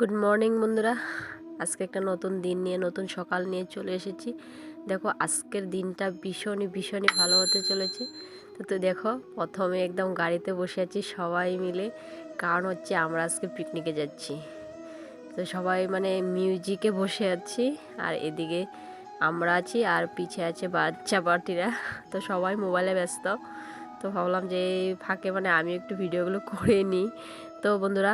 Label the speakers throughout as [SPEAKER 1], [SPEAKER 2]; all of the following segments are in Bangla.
[SPEAKER 1] গুড মর্নিং বন্ধুরা। আজকে একটা নতুন দিন নিয়ে, নতুন সকাল নিয়ে চলে এসেছি। দেখো, আজকের দিনটা ভীষণই ভীষণই ভালো হতে চলেছে। তো তো দেখো, প্রথমে একদম গাড়িতে বসে আছি সবাই মিলে, কারণ হচ্ছে আমরা আজকে পিকনিকে যাচ্ছি। তো সবাই মানে মিউজিকে বসে আছি, আর এদিকে আমরা আছি, আর পিছে আছে বাচ্চা পার্টিরা। তো সবাই মোবাইলে ব্যস্ত। তো ভাবলাম যে ফাঁকে মানে আমি একটু ভিডিওগুলো করে নিই। তো বন্ধুরা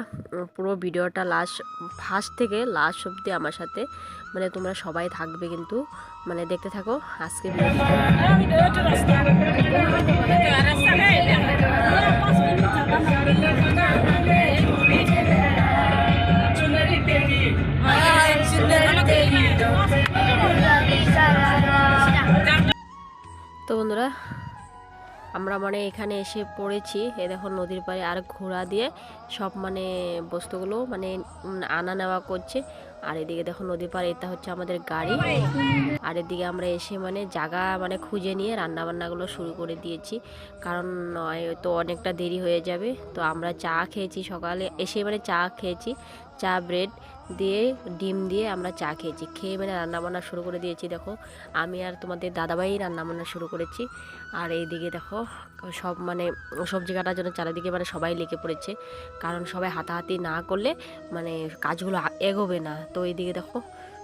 [SPEAKER 1] পুরো ভিডিওটা লাস্ট ফার্স্ট থেকে লাস্ট অবধি আমার সাথে। মানে তোমরা সবাই থাকবে কিন্তু মানে দেখতে থাকো আজকে তো বন্ধুরা আমরা মানে এখানে এসে পড়েছি। এ দেখো নদীর পাড়ে আর ঘোড়া দিয়ে সব মানে বস্তুগুলো মানে আনা নেওয়া করছে। আর এদিকে দেখো নদীর পাড়ে এটা হচ্ছে আমাদের গাড়ি। আর এদিকে আমরা এসে মানে জায়গা মানে খুঁজে নিয়ে রান্না বান্নাগুলো শুরু করে দিয়েছি। কারণ তো অনেকটা দেরি হয়ে যাবে। তো আমরা চা খেয়েছি সকালে, এসে মানে চা খেয়েছি। চা, ব্রেড দিয়ে ডিম দিয়ে আমরা চা খেয়েছি। খেয়ে মানে রান্নাবান্না শুরু করে দিয়েছি, দেখো। আমি আর তোমাদের দাদাভাই রান্নাবান্না শুরু করেছি। আর এইদিকে দেখো, সব মানে সবজি কাটার জন্য চারিদিকে মানে সবাই লেগে পড়েছে। কারণ সবাই হাতাহাতি না করলে মানে কাজগুলো এগোবে না। তো এইদিকে দেখো,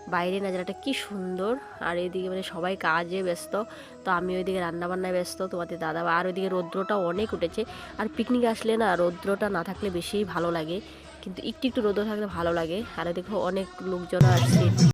[SPEAKER 1] বাইরে নাজারাটা কি সুন্দর। আর এইদিকে মানে সবাই কাজে ব্যস্ত। তো আমি ওইদিকে রান্নাবান্নায় ব্যস্ত, তোমাদের দাদা আর ওইদিকে রৌদ্রটাও অনেক উঠেছে। আর পিকনিক আসলে না, রৌদ্রটা না থাকলে বেশি ভালো লাগে। কিন্তু একটু একটু রোদ থাকলে ভালো লাগে। আর দেখো অনেক লোকজন আসছে।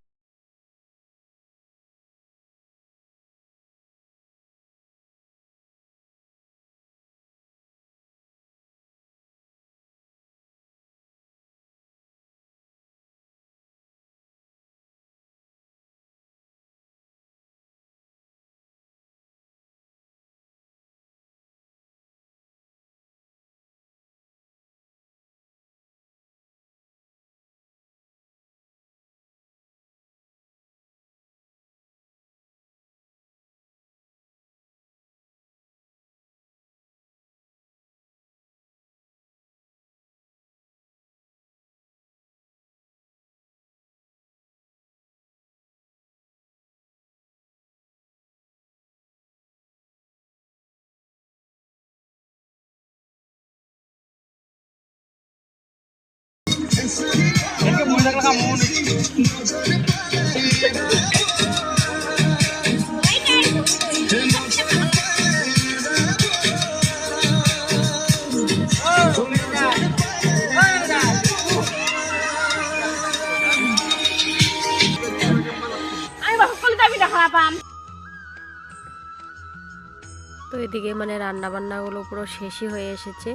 [SPEAKER 1] তো এদিকে মানে রান্না বান্নাগুলো পুরো শেষই হয়ে এসেছে।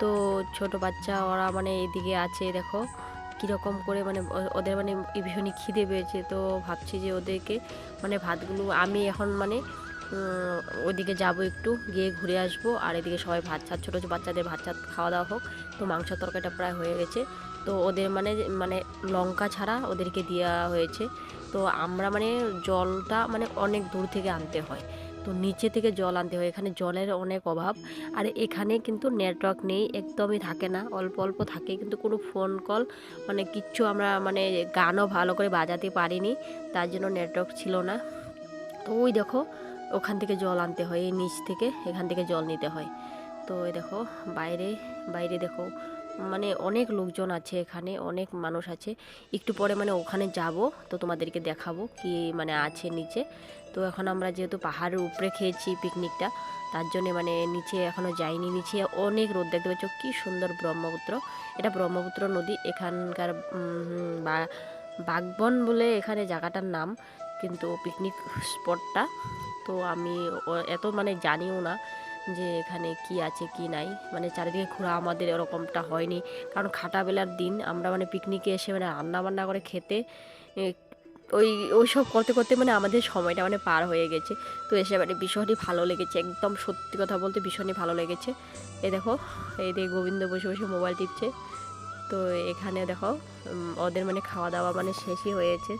[SPEAKER 1] তো ছোট বাচ্চা, ওরা মানে এদিকে আছে, দেখো। কীরকম করে মানে ওদের মানে ভীষণই খিদে পেয়েছে। তো ভাবছি যে ওদেরকে মানে ভাতগুলো আমি এখন মানে ওদিকে যাব একটু, গিয়ে ঘুরে আসব। আর এদিকে সবাই ভাত ছাত ছোটো ছোটো বাচ্চাদের ভাত ছাত খাওয়া দাওয়া হোক। তো মাংস তরকারিটা প্রায় হয়ে গেছে। তো ওদের মানে মানে লঙ্কা ছাড়া ওদেরকে দেওয়া হয়েছে। তো আমরা মানে জলটা মানে অনেক দূর থেকে আনতে হয়। তো নিচে থেকে জল আনতে হয়। এখানে জলের অনেক অভাব। আর এখানে কিন্তু নেটওয়ার্ক নেই, একদমই থাকে না। অল্প অল্প থাকে। কিন্তু কোনো ফোন কল মানে কিচ্ছু আমরা মানে গানও ভালো করে বাজাতে পারিনি। তার জন্য নেটওয়ার্ক ছিল না। তো ওই দেখো, ওখান থেকে জল আনতে হয়। এই নিচ থেকে এখান থেকে জল নিতে হয়। তো এই দেখো, বাইরে বাইরে দেখো। মানে অনেক লোকজন আছে এখানে, অনেক মানুষ আছে। একটু পরে মানে ওখানে যাব, তো তোমাদেরকে দেখাবো কি মানে আছে নিচে। তো এখন আমরা যেহেতু পাহাড়ের উপরে খেয়েছি পিকনিকটা তার জন্যে মানে নিচে এখনও যাইনি। নিচে অনেক রোদ দেখতে পাচ্ছ, কী সুন্দর ব্রহ্মপুত্র। এটা ব্রহ্মপুত্র নদী, এখানকার বা- বাগবন বলে এখানে জায়গাটার নাম, কিন্তু পিকনিক স্পটটা তো আমি এত মানে জানিও না। যে এখানে কি আছে, কি নাই। মানে চারিদিকে ঘোরা আমাদের এরকমটা হয়নি। কারণ খাটা বেলার দিন আমরা মানে পিকনিকে এসে মানে রান্না বান্না করে খেতে ওই ওই সব করতে করতে মানে আমাদের সময়টা মানে পার হয়ে গেছে। তো এসে মানে ভীষণই ভালো লেগেছে, একদম সত্যি কথা বলতে ভীষণই ভালো লেগেছে। এ দেখো, এই দিয়ে গোবিন্দ বসে বসে মোবাইল টিপছে। তো এখানে দেখো ওদের মানে খাওয়া দাওয়া মানে শেষই হয়েছে।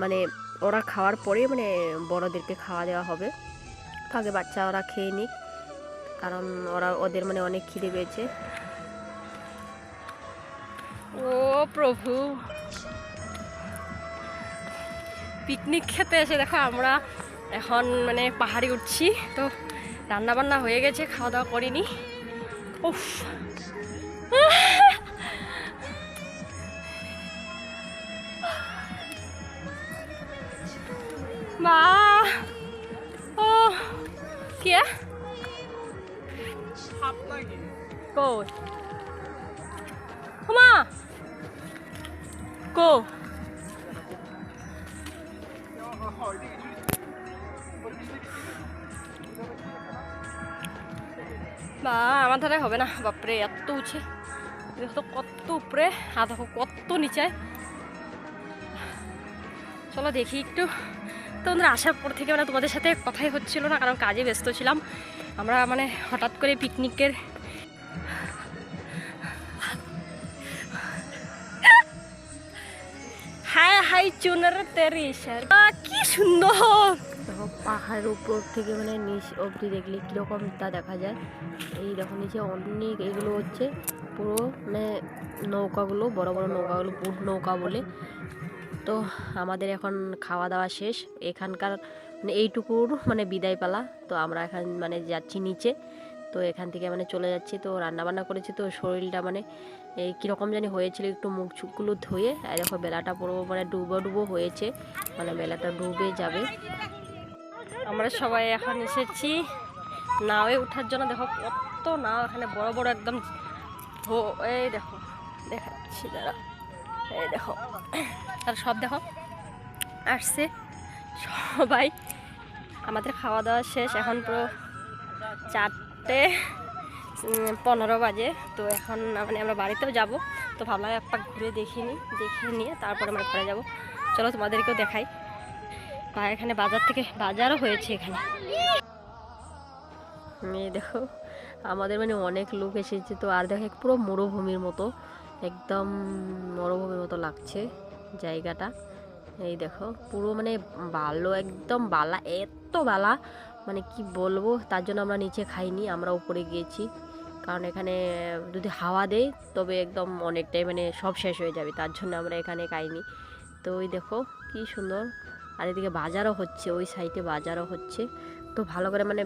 [SPEAKER 1] মানে ওরা খাওয়ার পরে মানে বড়দেরকে খাওয়া দেওয়া হবে আগে বাচ্চা ওরা খেয়ে নিক। কারণ ওরা, ওদের মানে অনেক খিদে পেয়েছে। ও প্রভু। পিকনিক খেতে এসে দেখো আমরা এখন মানে পাহাড়ে উঠছি, তো রান্না বান্না হয়ে গেছে খাওয়া দাওয়া করিনি। উফ। মা! ও, কে কই মা কো। বা, আমার ধারে হবে না। বাপরে, এত উঠে কত উপরে, আর দেখো কত নিচায় চলো দেখি একটু। তোমাদের আসার পর থেকে মানে তোমাদের সাথে কথাই হচ্ছিল না, কারণ কাজে ব্যস্ত ছিলাম। আমরা মানে হঠাৎ করে পিকনিকের হাই হাই চুনার তেরি কি সুন্দর! দেখো, পাহাড়ের উপর থেকে মানে নিচ অবধি দেখলে কীরকম তা দেখা যায়। এই দেখো, নিচে অনেক এগুলো হচ্ছে, পুরো মানে নৌকাগুলো, বড় বড় নৌকাগুলো, বুট নৌকা বলে। তো আমাদের এখন খাওয়া দাওয়া শেষ। এখানকার মানে এইটুকুর মানে বিদায় পালা তো আমরা এখন মানে যাচ্ছি নিচে। তো এখান থেকে মানে চলে যাচ্ছি। তো রান্না বান্না করেছি তো শরীরটা মানে এই কীরকম জানি হয়েছিল একটু মুখ চুকগুলো ধুয়ে, আর দেখো বেলাটা পুরো মানে ডুবো ডুবো হয়েছে মানে বেলাটা ডুবে যাবে। আমরা সবাই এখন এসেছি নাওয়ে ওঠার জন্য। দেখো কত নাও এখানে, বড় বড় একদম এই দেখো, দেখাচ্ছি দাঁড়া এই দেখো, আর সব দেখো, আসছে, সবাই, আমাদের খাওয়া দাওয়া শেষ, এখন পুরো চারটে পনেরো বাজে। তো এখন মানে আমরা বাড়িতেও যাব। তো ভাবলাম এক পাক ঘুরে দেখিনি দেখে নিয়ে তারপরে আমরা ঘরে যাব। চলো তোমাদেরকেও দেখাই। আর এখানে বাজার থেকে, বাজারও হয়েছে এখানে। এই দেখো, আমাদের মানে অনেক লোক এসেছে। তো আর দেখো, পুরো মরুভূমির মতো, একদম মরুভূমির মতো লাগছে জায়গাটা। এই দেখো, পুরো মানে ভালো একদম বালা, এত বালা। মানে কি বলব, তার জন্য আমরা নিচে খাইনি, আমরা উপরে গিয়েছি। কারণ এখানে যদি হাওয়া দেয়, তবে একদম অনেকটাই মানে সব শেষ হয়ে যাবে, তার জন্য আমরা এখানে খাইনি। তো ওই দেখো, কি সুন্দর। আর এদিকে বাজারও হচ্ছে, ওই সাইডে বাজারও হচ্ছে। তো ভালো করে মানে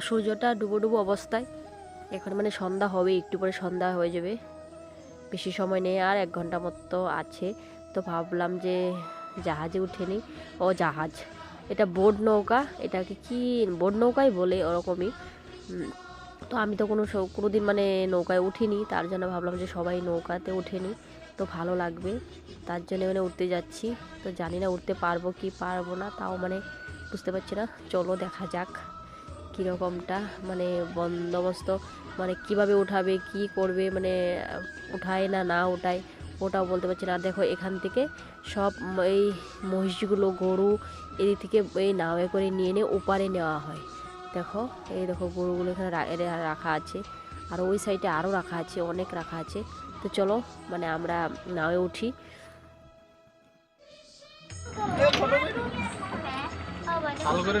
[SPEAKER 1] সূর্যটা ডুবো ডুবো অবস্থায়। এখন মানে সন্ধ্যা হবে একটু পরে সন্ধ্যা হয়ে যাবে। বেশি সময় নেই, আর এক ঘণ্টা মতো আছে। তো ভাবলাম যে জাহাজে উঠে নিই। ও জাহাজ। এটা বোট নৌকা, এটাকে কি বোট নৌকাই বলে ওরকমই। তো আমি তো কোনো সৌ- কোনোদিন মানে নৌকায় উঠিনি, তার জন্য ভাবলাম যে সবাই নৌকাতে উঠেনি তো ভালো লাগবে। তার জন্য মানে উঠতে যাচ্ছি, তো জানি না উঠতে পারব কি পারব না, তাও মানে বুঝতে পারছি না। চলো দেখা যাক কীরকমটা মানে বন্দোবস্ত মানে কীভাবে উঠাবে, কি করবে মানে উঠায় না না উঠায়। ওটাও বলতে পারছি না। আর দেখো এখান থেকে সব এই মহিষগুলো, গরু এদিক থেকে এই নাওয়ে করে নিয়ে নিয়ে ওপারে নেওয়া হয়। দেখো, এই দেখো গরুগুলো এখানে রাখা আছে। আর ওই সাইডে আরও রাখা আছে, অনেক রাখা আছে। তো চলো মানে আমরা নাওয়ে উঠি।
[SPEAKER 2] ভালো করে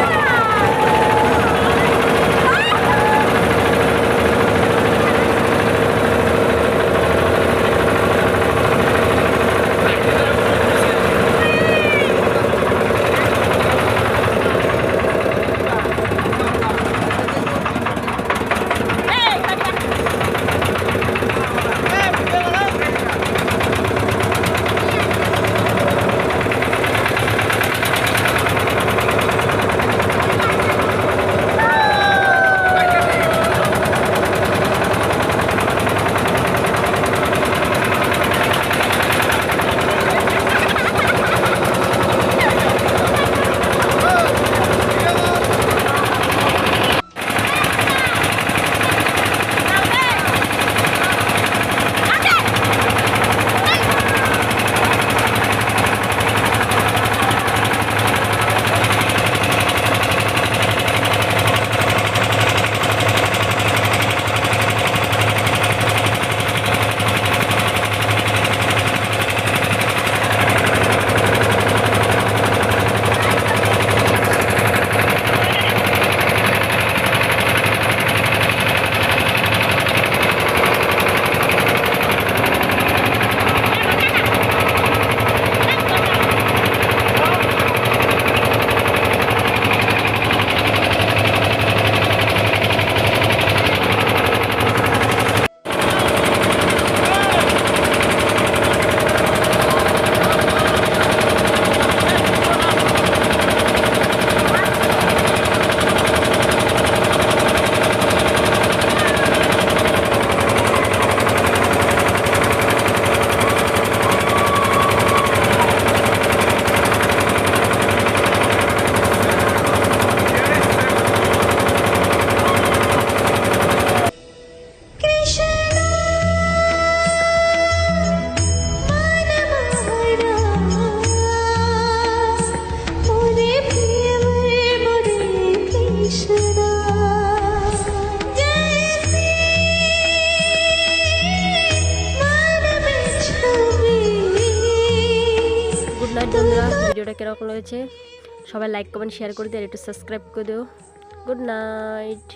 [SPEAKER 1] ভিডিওটা রয়েছে। সবাই লাইক কমেন্ট শেয়ার করে দিও আর একটু সাবস্ক্রাইব করে দিও। Good night